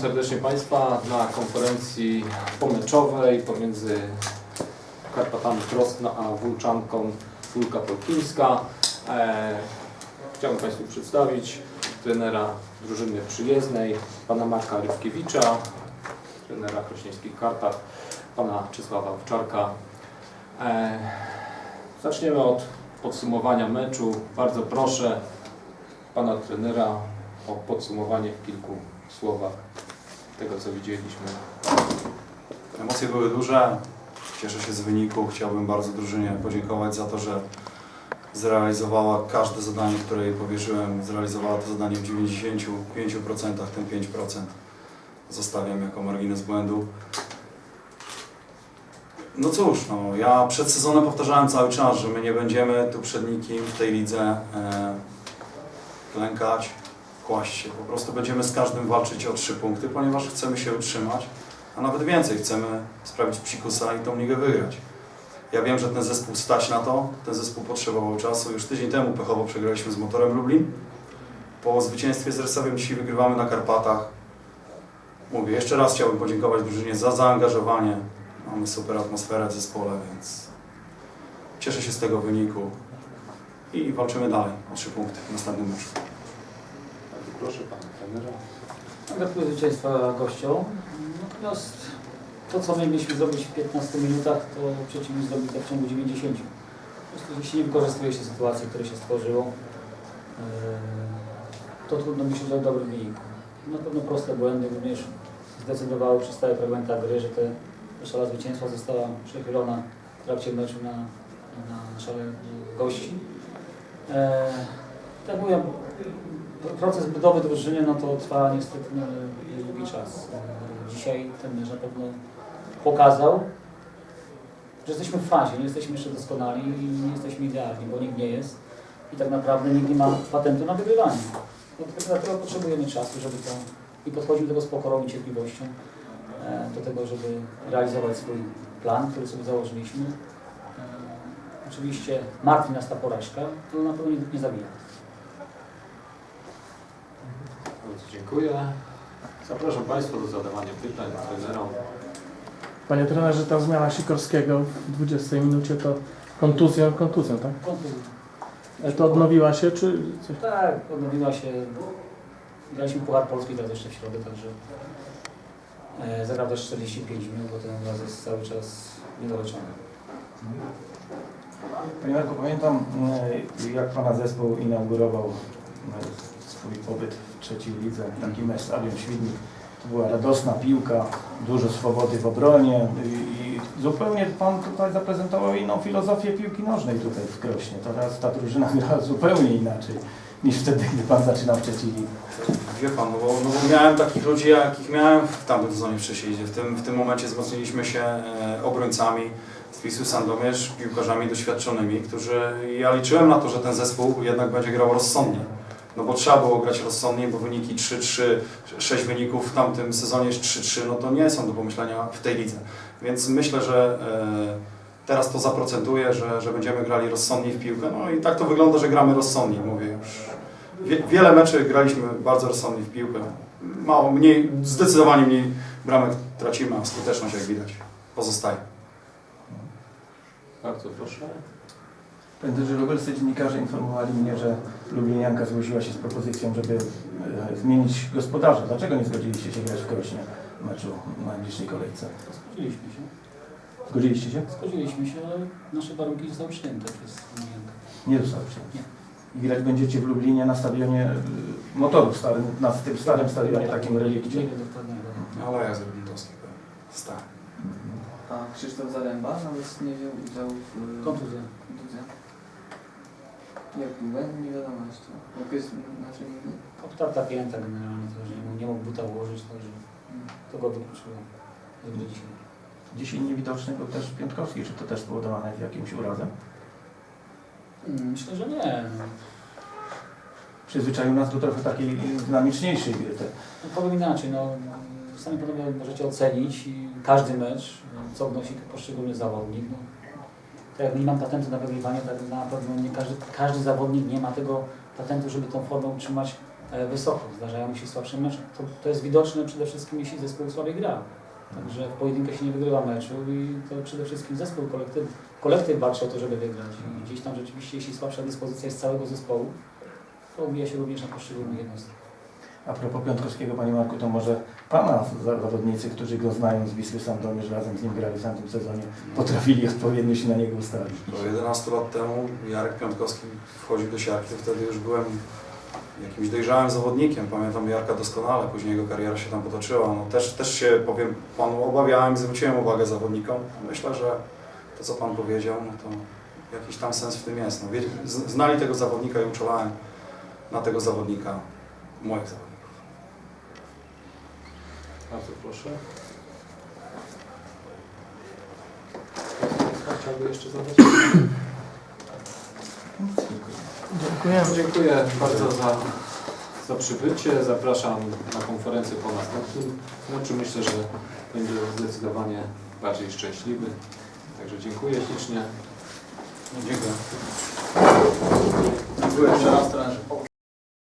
serdecznie Państwa na konferencji pomeczowej pomiędzy Karpatami Krosno a Wólczanką Wólka Polkińska. E, chciałbym Państwu przedstawić trenera drużyny przyjezdnej, pana Marka Rybkiewicza, trenera Krośnieńskich Karpat, pana Czesława Owczarka. E, zaczniemy od podsumowania meczu. Bardzo proszę pana trenera o podsumowanie w kilku słowach tego, co widzieliśmy. Emocje były duże. Cieszę się z wyniku. Chciałbym bardzo drużynie podziękować za to, że zrealizowała każde zadanie, które jej powierzyłem. Zrealizowała to zadanie w 95%, ten 5% zostawiam jako margines błędu. No cóż, no, ja przed sezonem powtarzałem cały czas, że my nie będziemy tu przed nikim w tej lidze e, klękać, kłaść się. Po prostu będziemy z każdym walczyć o trzy punkty, ponieważ chcemy się utrzymać, a nawet więcej, chcemy sprawić psikusa i tą ligę wygrać. Ja wiem, że ten zespół stać na to, ten zespół potrzebował czasu. Już tydzień temu pechowo przegraliśmy z Motorem Lublin. Po zwycięstwie z Resawem dzisiaj wygrywamy na Karpatach. Mówię, jeszcze raz chciałbym podziękować drużynie za zaangażowanie. Mamy super atmosferę w zespole, więc cieszę się z tego wyniku i walczymy dalej o trzy punkty w następnym meczu. Proszę pana trenera. Gratuluję zwycięstwa gościom. Natomiast to, co my mieliśmy zrobić w 15 minutach, to przeciwnik zrobił to w ciągu 90. Po prostu jeśli nie wykorzystuje się sytuacji, które się stworzyło, e, to trudno myśleć o dobrym wyniku. Na pewno proste błędy również zdecydowały przez stałe fragmenta gry, że te szala zwycięstwa została przechylona w trakcie meczu na, na szale gości. E, tak mówię, proces budowy drużyny no to trwa niestety no, długi czas. E, Dzisiaj ten mecz na pewno pokazał, że jesteśmy w fazie, nie jesteśmy jeszcze doskonali i nie jesteśmy idealni, bo nikt nie jest. I tak naprawdę nikt nie ma patentu na wygrywanie. No, tylko dlatego potrzebujemy czasu, żeby to i podchodzić do tego z pokorą i cierpliwością e, do tego, żeby realizować swój plan, który sobie założyliśmy. E, Oczywiście martwi nas ta porażka, to na pewno nie zabija. Bardzo dziękuję. Zapraszam Państwa do zadawania pytań trenerom. Panie trenerze, ta zmiana Sikorskiego w 20 minucie to kontuzją, kontuzją, tak? Kontuzja. To odnowiła się, czy coś? Tak, odnowiła się. Graliśmy Puchar Polski teraz jeszcze w środę, także e, zagrał też 45 minut, bo ten raz jest cały czas niedoleczony. Panie Marku, pamiętam e, jak Pana zespół inaugurował e, swój pobyt w trzeciej lidze, taki mecz Stadion Świdnik. To była radosna piłka, dużo swobody w obronie i, zupełnie Pan tutaj zaprezentował inną filozofię piłki nożnej tutaj w Krośnie. Teraz ta drużyna gra zupełnie inaczej niż wtedy, gdy Pan zaczynał w trzeciej lidze. Wie Pan, no bo, no bo miałem takich ludzi, jakich miałem w tamtym sezonie w trzeciej lidze. W tym, w tym momencie wzmocniliśmy się e, obrońcami z Wisły Sandomierz, piłkarzami doświadczonymi, którzy ja liczyłem na to, że ten zespół jednak będzie grał rozsądnie. No bo trzeba było grać rozsądnie, bo wyniki 3-3, 6 wyników w tamtym sezonie jest 3-3, no to nie są do pomyślenia w tej lidze. Więc myślę, że e, teraz to zaprocentuje, że, że będziemy grali rozsądniej w piłkę. No i tak to wygląda, że gramy rozsądniej, mówię już. Wie, wiele meczy graliśmy bardzo rozsądnie w piłkę. Mało, mniej, zdecydowanie mniej bramek tracimy, a skuteczność jak widać pozostaje. Bardzo proszę. Pamiętam, że lubelscy dziennikarze informowali mnie, że Lublinianka zgłosiła się z propozycją, żeby e, zmienić gospodarza. Dlaczego nie zgodziliście się grać w Krośnie w meczu na najbliższej kolejce? Zgodziliśmy się. Zgodziliście się? Zgodziliśmy się, ale nasze warunki zostały przyjęte przez Uniankę. Nie zostało przyjęte. I grać będziecie w Lublinie na stadionie y, motorów, starym, na tym starym stadionie, takim relikcie. Nie wiem dokładnie. ale- Ale ja z Rybnikowski stary. A Krzysztof Zaręba nawet nie wziął udziału w Kontuzja. Jak długo? Nie wiadomo jeszcze. Okres znaczy nigdy. Obtarta pięta generalnie, to, że nie mógł, nie buta ułożyć, także to go wykluczyło. Jakby dzisiaj. Dzisiaj niewidoczny był też Piątkowski. Czy to też spowodowane jakimś urazem? Mm, Myślę, że nie. Przyzwyczaił nas do trochę takiej dynamiczniejszej gry. No, powiem inaczej, no, sami panowie możecie ocenić i każdy mecz, co wnosi poszczególny zawodnik. No, jak nie mam patentu na wygrywanie, tak na pewno nie każdy, każdy zawodnik nie ma tego patentu, żeby tą formę utrzymać e, wysoko. Zdarzają mu się słabsze mecze. To, to jest widoczne przede wszystkim, jeśli zespół słabiej gra. Także w pojedynkę się nie wygrywa meczu i to przede wszystkim zespół, kolektyw, kolektyw walczy o to, żeby wygrać. I gdzieś tam rzeczywiście, jeśli słabsza dyspozycja jest całego zespołu, to odbija się również na poszczególnych jednostkach. A propos Piątkowskiego, Panie Marku, to może Pana za- zawodnicy, którzy go znają z Wisły Sandomierz, razem z nim grali w tamtym sezonie, potrafili odpowiednio się na niego ustawić. Bo 11 lat temu Jarek Piątkowski wchodził do siatki, to wtedy już byłem jakimś dojrzałym zawodnikiem. Pamiętam Jarka doskonale, później jego kariera się tam potoczyła. No też, też się, powiem Panu, obawiałem, zwróciłem uwagę zawodnikom. Myślę, że to, co Pan powiedział, no to jakiś tam sens w tym jest. No, znali tego zawodnika i uczuwałem na tego zawodnika moich zawodników. Bardzo proszę. Chciałby jeszcze zadać? Dziękujemy. Dziękuję bardzo za, za przybycie. Zapraszam na konferencję po następnym meczu. Myślę, że będzie zdecydowanie bardziej szczęśliwy. Także dziękuję ślicznie. Dziękuję. Dziękuję jeszcze raz.